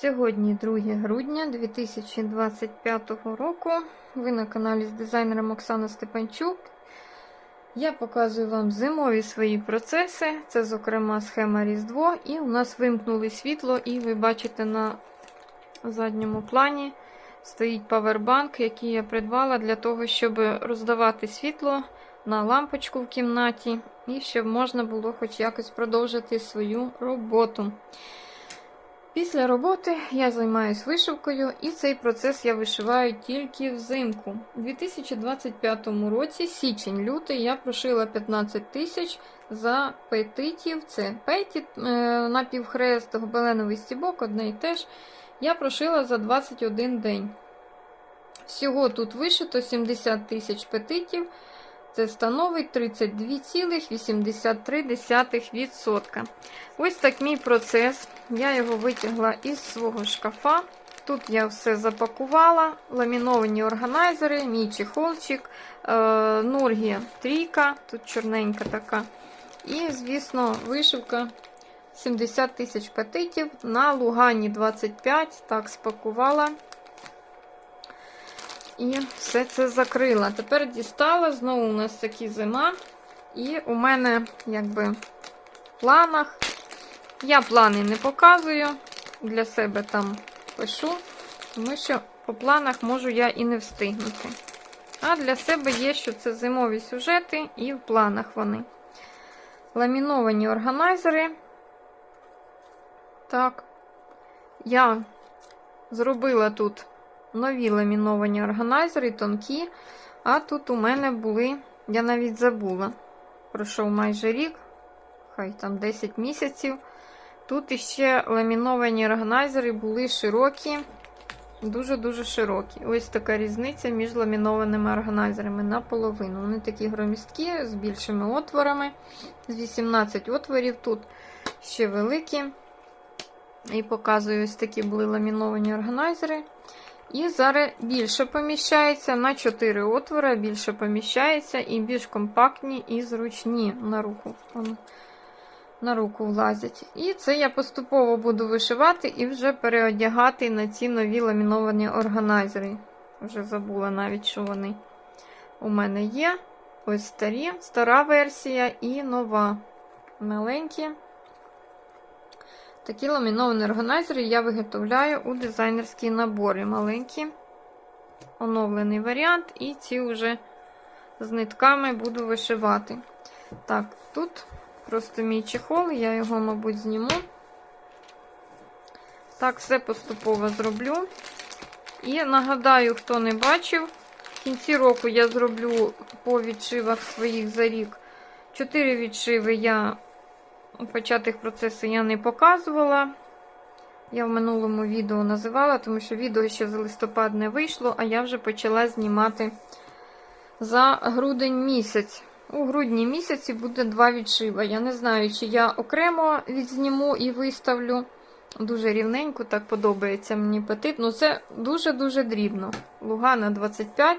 Сьогодні 2 грудня 2025 року. Ви на каналі з дизайнером Оксана Степанчук. Я показую вам зимові свої процеси. Це, зокрема, схема Різдво. І у нас вимкнули світло, і ви бачите на задньому плані стоїть павербанк, який я придбала для того, щоб роздавати світло на лампочку в кімнаті, і щоб можна було хоч якось продовжити свою роботу. Після роботи я займаюся вишивкою, і цей процес я вишиваю тільки взимку. У 2025 році, січень-лютий, я прошила 15 тисяч за петитів. Це петіт, е, напівхрест, гобеленовий стібок, одне і те ж. Я прошила за 21 день. Всього тут вишито 70 тисяч петитів. Це становить 32,83%. Ось так мій процес. Я його витягла із свого шкафа. Тут я все запакувала, ламіновані органайзери, мій чехолчик, е, Нургія трійка, тут чорненька така. І, звісно, вишивка 70 тисяч петитів. На Лугані 25, так спакувала. І все це закрила. Тепер дістала, знову у нас такі зима. І у мене, якби, в планах. Я плани не показую, для себе там пишу, тому що по планах можу я і не встигнути. А для себе є, що це зимові сюжети, і в планах вони. Ламіновані органайзери. Так, я зробила тут нові ламіновані органайзери, тонкі. А тут у мене були, я навіть забула, пройшов майже рік, хай там 10 місяців. Тут іще ламіновані органайзери були широкі, дуже-дуже широкі. Ось така різниця між ламінованими органайзерами наполовину. Вони такі громісткі, з більшими отворами. З 18 отворів тут ще великі. І показую, ось такі були ламіновані органайзери. І зараз більше поміщається на 4 отвори, більше поміщається і більш компактні і зручні на руку. На руку влазять. І це я поступово буду вишивати і вже переодягати на ці нові ламіновані органайзери. Вже забула навіть, що вони у мене є. Ось старі, стара версія і нова. Маленькі. Такі ламіновані органайзери я виготовляю у дизайнерські набори. Маленькі, оновлений варіант, і ці вже з нитками буду вишивати. Так, тут просто мій чехол, я його, мабуть, зніму. Так, все поступово зроблю. І нагадаю, хто не бачив, в кінці року я зроблю по відшивах своїх за рік. Чотири відшиви я початих процесу я не показувала. Я в минулому відео називала, тому що відео ще за листопад не вийшло, а я вже почала знімати за грудень місяць. У грудні місяці буде два відшива. Я не знаю, чи я окремо відзніму і виставлю. Дуже рівненько, так подобається мені петит. Ну, це дуже-дуже дрібно. Лугана 25.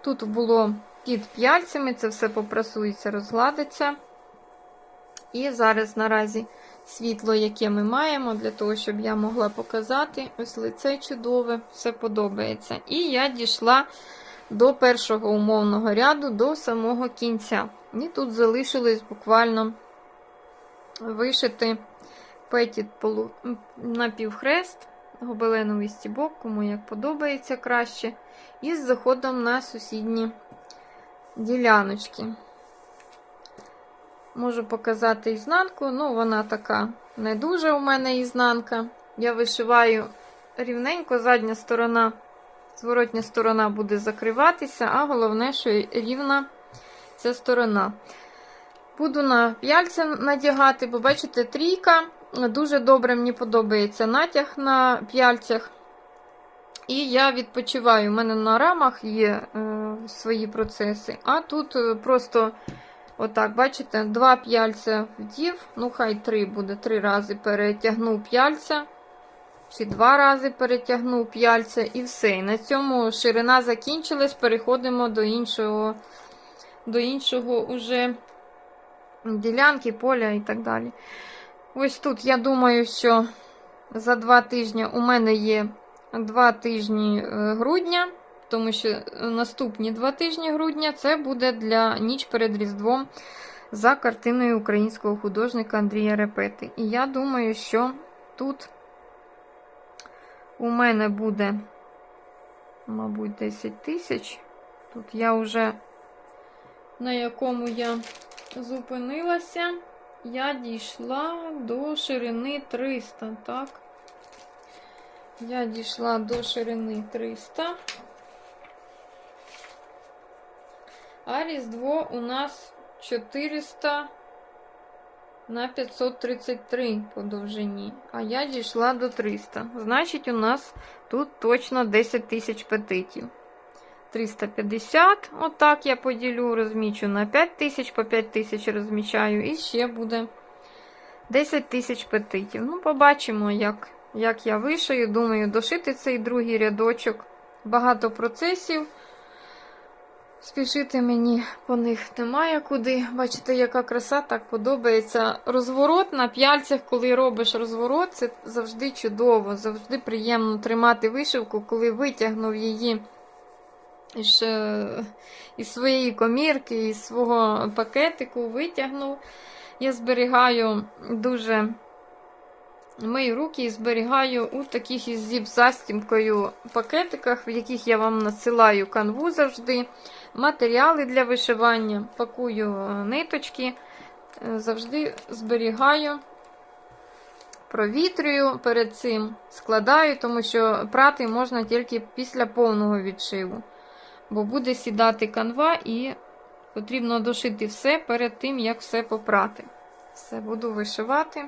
Тут було під п'яльцями, це все попрасується, розгладиться. І зараз наразі світло, яке ми маємо, для того, щоб я могла показати. Ось лице чудове, все подобається. І я дійшла до першого умовного ряду, до самого кінця. І тут залишилось буквально вишити петіт полу... напівхрест, гобеленовий стібок, кому як подобається краще. І з заходом на сусідні діляночки. Можу показати ізнанку, ну, вона така не дуже у мене ізнанка. Я вишиваю рівненько, задня сторона, зворотня сторона буде закриватися, а головне, що рівна ця сторона. Буду на п'яльця надягати, бо бачите, трійка. Дуже добре мені подобається натяг на п'яльцях. І я відпочиваю. У мене на рамах є е, свої процеси, а тут е, просто. Отак, бачите, два п'яльця вдів, ну, хай три буде, три рази перетягнув п'яльця, чи два рази перетягнув п'яльця, і все. І на цьому ширина закінчилась, переходимо до іншого, до іншого уже ділянки, поля і так далі. Ось тут, я думаю, що за два тижні. У мене є два тижні е, грудня, тому що наступні два тижні грудня це буде для ніч перед Різдвом за картиною українського художника Андрія Репети. І я думаю, що тут у мене буде, мабуть, 10 тисяч. Тут я вже на якому я зупинилася, я дійшла до ширини 300, так? Я дійшла до ширини 300. А Різдво у нас 400 на 533 по довжині. А я дійшла до 300. Значить, у нас тут точно 10 тисяч петитів. 350, отак я поділю, розмічу на 5 тисяч, по 5 тисяч розмічаю, і ще буде 10 тисяч петитів. Ну, побачимо, як, як я вишию. Думаю, дошити цей другий рядочок. Багато процесів. Спішити мені по них немає куди. Бачите, яка краса так подобається. Розворот на п'яльцях, коли робиш розворот, це завжди чудово, завжди приємно тримати вишивку, коли витягнув її із, е, із своєї комірки, із свого пакетику витягнув. Я зберігаю дуже мої руки і зберігаю у таких із зіп-застімкою пакетиках, в яких я вам надсилаю канву завжди. Матеріали для вишивання, пакую е, ниточки, е, завжди зберігаю, провітрюю перед цим, складаю, тому що прати можна тільки після повного відшиву. Бо буде сідати канва і потрібно дошити все перед тим, як все попрати. Все, буду вишивати.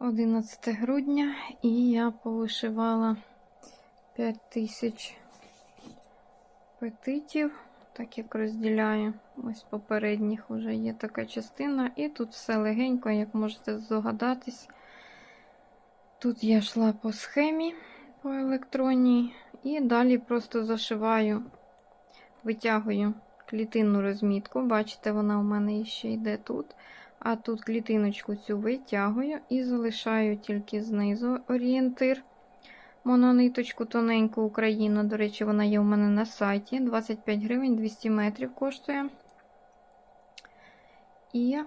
11 грудня і я повишивала 5000 петитів, так як розділяю. Ось попередніх вже є така частина, і тут все легенько, як можете здогадатись. Тут я йшла по схемі по електронній, і далі просто зашиваю, витягую клітинну розмітку. Бачите, вона у мене ще йде тут. А тут клітиночку цю витягую і залишаю тільки знизу орієнтир. Монониточку тоненьку Україна. До речі, вона є у мене на сайті. 25 гривень 200 метрів коштує. І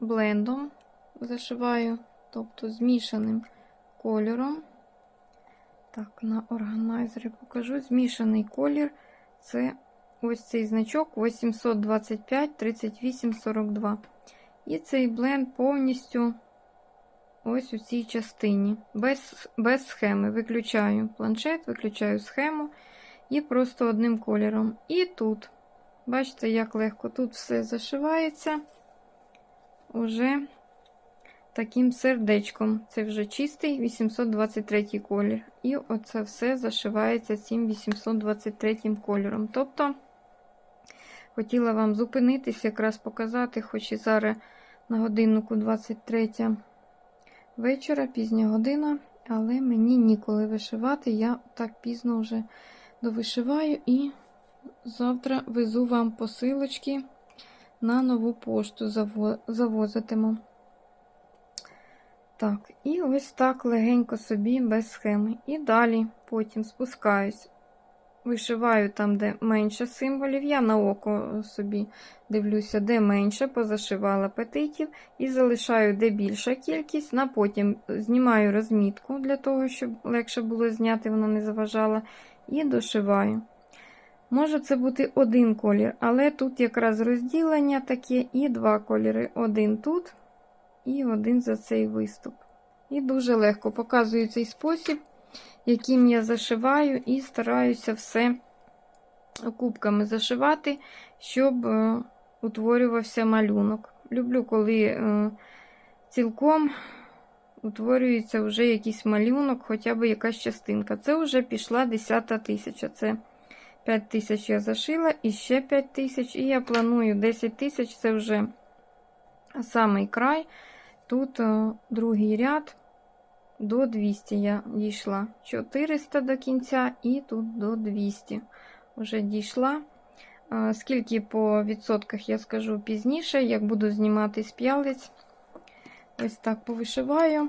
блендом зашиваю, тобто змішаним кольором. Так, на органайзері покажу. Змішаний колір це ось цей значок 825 38 42. І цей бленд повністю ось у цій частині. Без, без схеми. Виключаю планшет, виключаю схему і просто одним кольором. І тут, бачите, як легко тут все зашивається уже таким сердечком. Це вже чистий 823 колір. І оце все зашивається цим 823 кольором. Тобто, хотіла вам зупинитись, якраз показати, хоч і зараз на годиннику 23 вечора, пізня година, але мені ніколи вишивати. Я так пізно вже довишиваю і завтра везу вам посилочки на нову пошту завозитиму. Так, і ось так легенько собі без схеми. І далі потім спускаюсь. Вишиваю там, де менше символів. Я на око собі дивлюся, де менше, позашивала петитів і залишаю де більша кількість. На потім знімаю розмітку для того, щоб легше було зняти, вона не заважала. І дошиваю. Може це бути один колір, але тут якраз розділення таке і два кольори. Один тут і один за цей виступ. І дуже легко показую цей спосіб яким я зашиваю, і стараюся все кубками зашивати, щоб е, утворювався малюнок. Люблю, коли е, цілком утворюється вже якийсь малюнок, хоча б якась частинка. Це вже пішла 10 тисяча. Це 5 тисяч я зашила і ще 5 тисяч, і я планую 10 тисяч це вже самий край. Тут е, другий ряд до 200 я дійшла. 400 до кінця, і тут до 200 вже дійшла. Скільки по відсотках я скажу пізніше, як буду знімати з п'ялиць. Ось так повишиваю.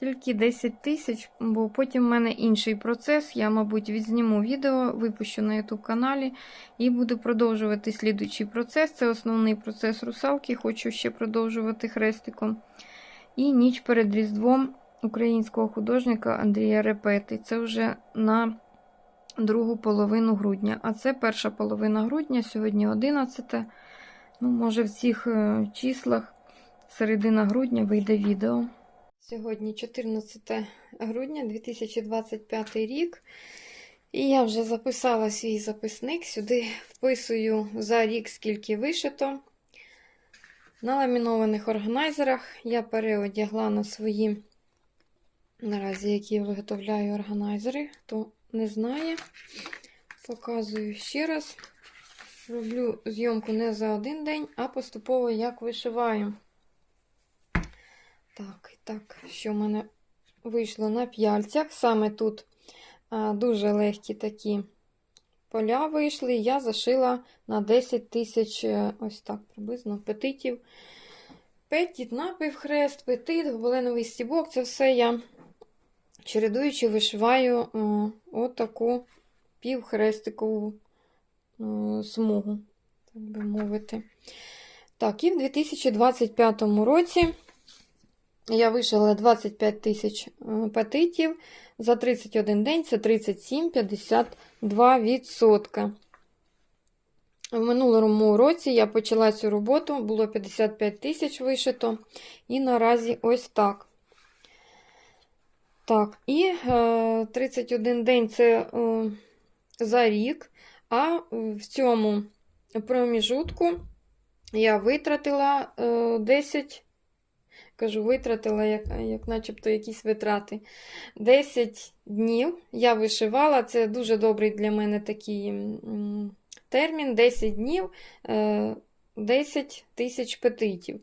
Тільки 10 тисяч, бо потім в мене інший процес. Я, мабуть, відзніму відео, випущу на YouTube каналі і буду продовжувати слідуючий процес. Це основний процес русалки. Хочу ще продовжувати хрестиком. І ніч перед Різдвом українського художника Андрія Репети. Це вже на другу половину грудня. А це перша половина грудня, сьогодні 11. Ну, може, в цих е, числах середина грудня вийде відео. Сьогодні 14 грудня 2025 рік. І я вже записала свій записник. Сюди вписую за рік, скільки вишито. На ламінованих органайзерах я переодягла на свої, наразі, які я виготовляю органайзери, хто не знає, показую ще раз. Роблю зйомку не за один день, а поступово як вишиваю. Так, так, що в мене вийшло на п'яльцях. Саме тут а, дуже легкі такі поля вийшли, я зашила на 10 тисяч, е, ось так, приблизно петитів. Петіт, напив, хрест, петит, гобеленовий стібок це все я, чередуючи, вишиваю е, отаку півхрестикову е, смугу, так би мовити. Так, і в 2025 році я вишила 25 тисяч петитів. За 31 день це 37,52%. В минулому році я почала цю роботу, було 55 тисяч вишито, і наразі ось так. Так, і е, 31 день це е, за рік, а в цьому проміжутку я витратила е, 10 кажу, витратила, як, як начебто якісь витрати. 10 днів я вишивала, це дуже добрий для мене такий термін. 10 днів, е, 10 тисяч петитів.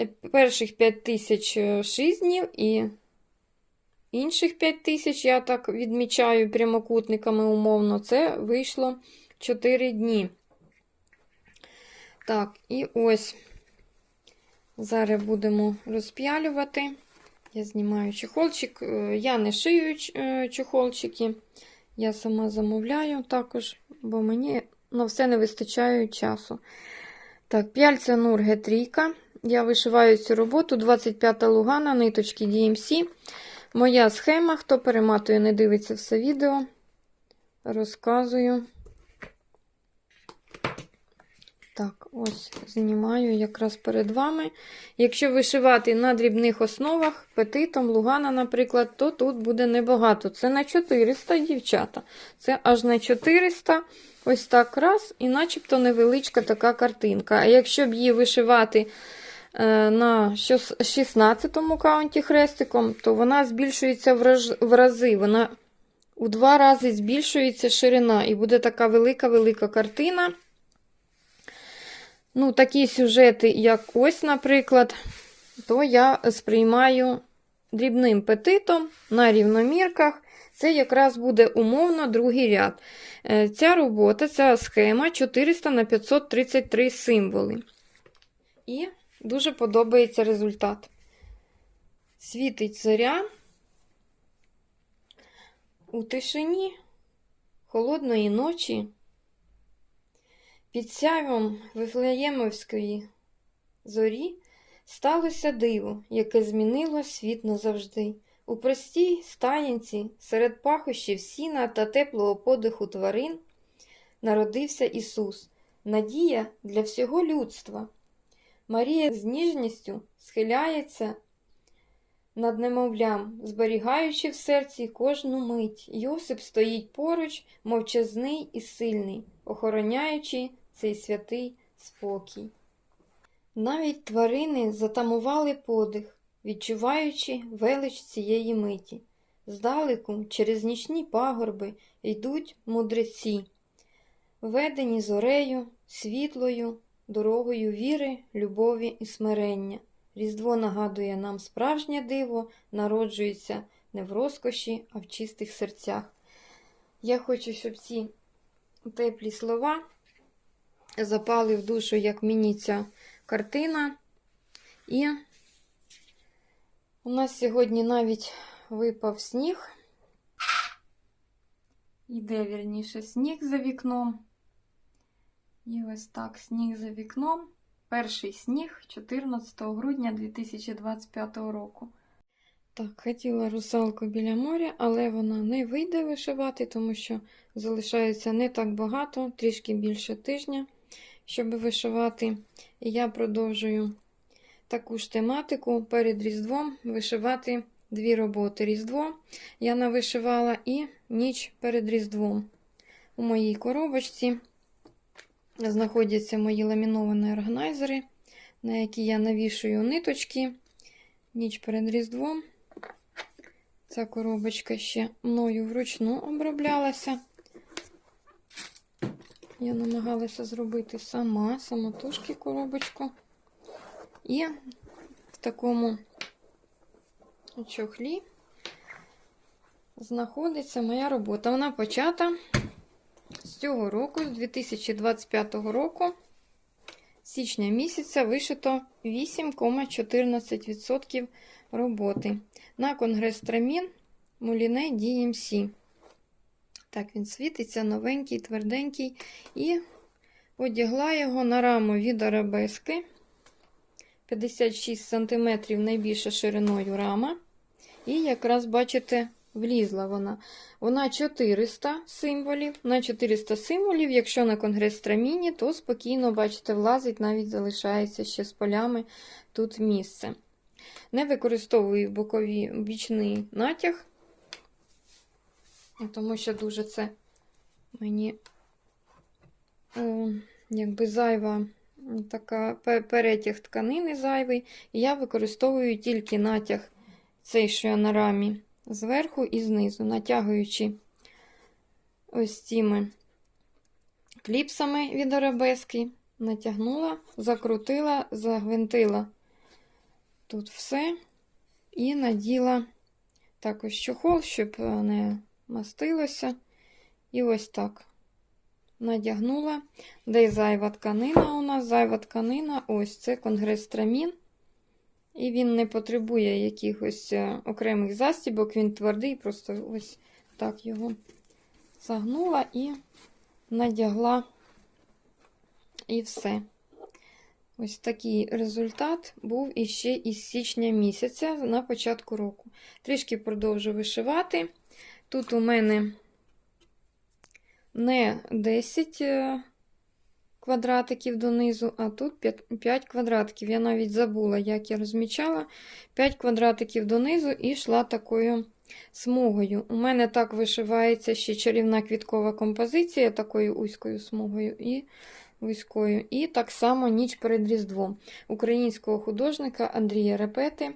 Е, Перших 5 тисяч 6 днів і інших 5 тисяч, я так відмічаю прямокутниками умовно, це вийшло 4 дні. Так, і ось. Зараз будемо розп'ялювати. Я знімаю чехолчик. Е, Я не шию е, чехолчики. Я сама замовляю також, бо мені на все не вистачає часу. Так, п'яльця Нурге трійка. Я вишиваю цю роботу 25-та лугана, ниточки DMC. Моя схема, хто перематує, не дивиться все відео. Розказую. Так, ось знімаю якраз перед вами. Якщо вишивати на дрібних основах, петитом, лугана, наприклад, то тут буде небагато. Це на 400, дівчата. Це аж на 400, ось так раз, і начебто невеличка така картинка. А якщо б її вишивати е, на 16-му каунті хрестиком, то вона збільшується в рази. Вона у два рази збільшується ширина, і буде така велика-велика картина. Ну, такі сюжети, як ось, наприклад, то я сприймаю дрібним петитом на рівномірках. Це якраз буде умовно другий ряд. Е, Ця робота, ця схема 400 на 533 символи. І дуже подобається результат. Світить зоря у тишині холодної ночі. Під сяйвом Вифлеємовської зорі сталося диво, яке змінило світ назавжди. У простій стаєнці, серед пахощів сіна та теплого подиху тварин, народився Ісус, надія для всього людства. Марія з ніжністю схиляється над немовлям, зберігаючи в серці кожну мить. Йосип стоїть поруч, мовчазний і сильний, охороняючи цей святий спокій. Навіть тварини затамували подих, відчуваючи велич цієї миті. Здалеку, через нічні пагорби, йдуть мудреці, ведені зорею, світлою, дорогою віри, любові і смирення. Різдво нагадує нам справжнє диво, народжується не в розкоші, а в чистих серцях. Я хочу, щоб ці теплі слова запали в душу, як мені ця картина. І у нас сьогодні навіть випав сніг. Іде, вірніше, сніг за вікном. І ось так сніг за вікном. Перший сніг 14 грудня 2025 року. Так, хотіла русалку біля моря, але вона не вийде вишивати, тому що залишається не так багато, трішки більше тижня, щоб вишивати. І я продовжую таку ж тематику перед Різдвом вишивати дві роботи. Різдво я навишивала і ніч перед Різдвом. У моїй коробочці знаходяться мої ламіновані органайзери, на які я навішую ниточки. Ніч перед Різдвом. Ця коробочка ще мною вручну оброблялася. Я намагалася зробити сама, самотужки коробочку. І в такому чохлі знаходиться моя робота. Вона почата цього року, з 2025 року, січня місяця, вишито 8,14% роботи на конгрес Трамін Муліне DMC. Так, він світиться, новенький, тверденький. І одягла його на раму від арабески. 56 см найбільша шириною рама. І якраз, бачите, влізла вона. Вона 400 символів. На 400 символів, якщо на конгрес Траміні, то спокійно, бачите, влазить, навіть залишається ще з полями тут місце. Не використовую бокові бічний натяг, тому що дуже це мені о, якби зайва така перетяг тканини зайвий. І я використовую тільки натяг цей, що я на рамі, зверху і знизу, натягуючи ось цими кліпсами від арабески. Натягнула, закрутила, загвинтила тут все. І наділа також чохол, щоб е, не мастилося. І ось так. Надягнула. Де зайва тканина у нас? Зайва тканина, ось це конгрес-трамін. І він не потребує якихось е, окремих застібок, він твердий, просто ось так його загнула і надягла, і все. Ось такий результат був іще із січня місяця на початку року. Трішки продовжу вишивати. Тут у мене не 10 е, квадратиків донизу, а тут 5 квадратиків. Я навіть забула, як я розмічала. 5 квадратиків донизу і йшла такою смугою. У мене так вишивається ще чарівна квіткова композиція, такою узькою смугою і вузькою. І так само ніч перед Різдвом українського художника Андрія Репети.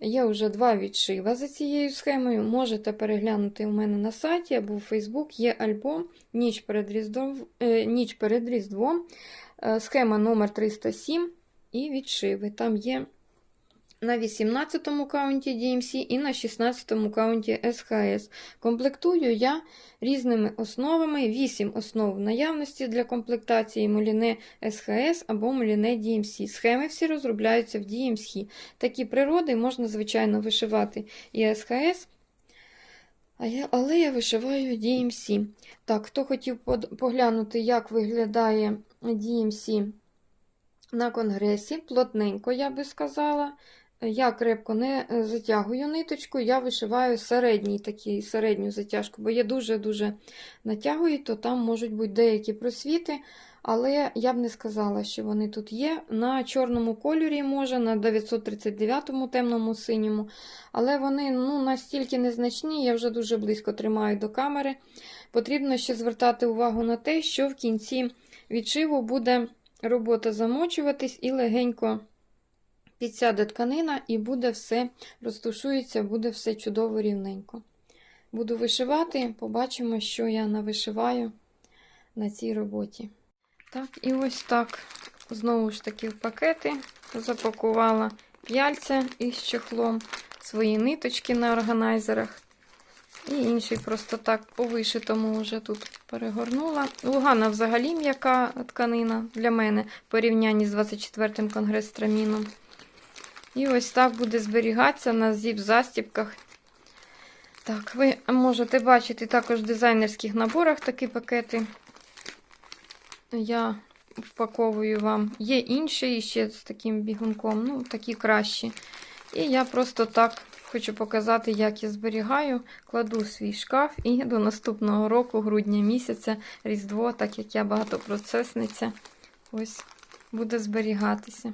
Є вже два відшива за цією схемою. Можете переглянути у мене на сайті або в Фейсбук. Є альбом Ніч перед Різдвом. Е, Ніч перед Різдвом. Е, схема номер 307 і відшиви. Там є на 18-му каунті DMC і на 16-му каунті SHS. Комплектую я різними основами. 8 основ наявності для комплектації Моліне SHS або Моліне DMC. Схеми всі розробляються в DMC. Такі природи можна, звичайно, вишивати і SHS, але я вишиваю DMC. Так, хто хотів поглянути, як виглядає DMC на конгресі, плотненько, я би сказала. Я крепко не е, затягую ниточку, я вишиваю середній такий, середню затяжку, бо я дуже-дуже натягую, то там можуть бути деякі просвіти, але я б не сказала, що вони тут є. На чорному кольорі, може, на 939-му темному синьому, але вони ну, настільки незначні, я вже дуже близько тримаю до камери. Потрібно ще звертати увагу на те, що в кінці відшиву буде робота замочуватись і легенько підсяде тканина і буде все розтушується, буде все чудово рівненько. Буду вишивати, побачимо, що я навишиваю на цій роботі. Так, і ось так, знову ж таки, в пакети запакувала п'яльця із чехлом, свої ниточки на органайзерах. І інший просто так по вишитому вже тут перегорнула. Лугана взагалі м'яка тканина для мене порівнянні з 24-м конгрес-траміном. І ось так буде зберігатися на зіп-застіпках. Так, ви можете бачити також в дизайнерських наборах такі пакети. Я впаковую вам. Є інші ще з таким бігунком, ну, такі кращі. І я просто так хочу показати, як я зберігаю. Кладу свій шкаф і до наступного року, грудня місяця, Різдво, так як я багатопроцесниця, ось буде зберігатися.